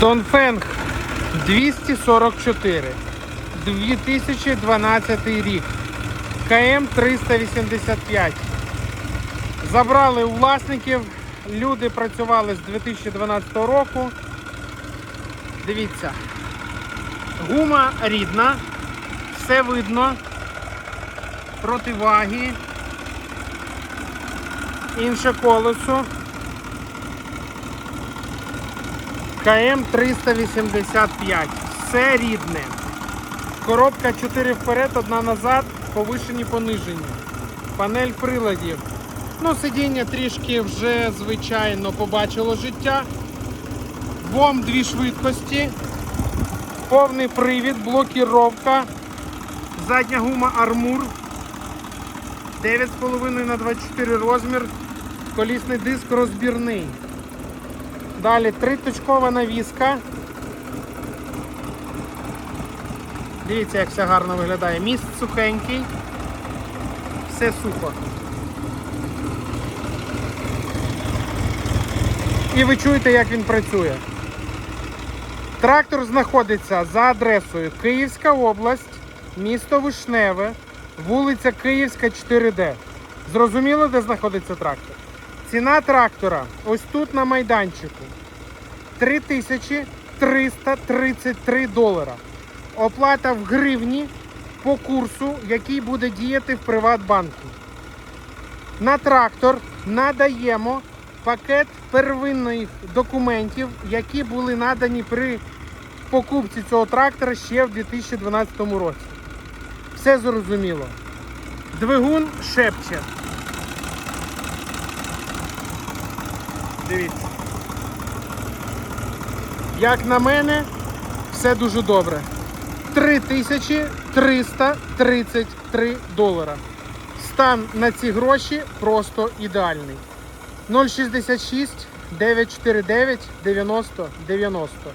Донфенг 244. 2012 рік. КМ 385. Забрали у власників. Люди працювали з 2012 року. Дивіться. Гума рідна. Все видно. Противаги. Інше колесо. КМ 385. Все рідне. Коробка 4 вперед, одна назад, повишені, понижені. Панель приладів. Ну, сидіння трішки вже, звичайно, побачило життя. ВОМ дві швидкості. Повний привід, блокіровка. Задня гума армур. 9,5 на 24 розмір. Колісний диск розбірний. Далі триточкова навіска. Дивіться, як все гарно виглядає. Міст сухенький. Все сухо. І ви чуєте, як він працює. Трактор знаходиться за адресою Київська область, місто Вишневе, вулиця Київська 4D. Зрозуміло, де знаходиться трактор? Ціна трактора ось тут на майданчику 3333 долара. Оплата в гривні по курсу, який буде діяти в Приватбанку. На трактор надаємо пакет первинних документів, які були надані при покупці цього трактора ще в 2012 році. Все зрозуміло. Двигун шепче. Дивіться. Як на мене, все дуже добре. 3333 долара. Стан на ці гроші просто ідеальний. 066 949 90 90.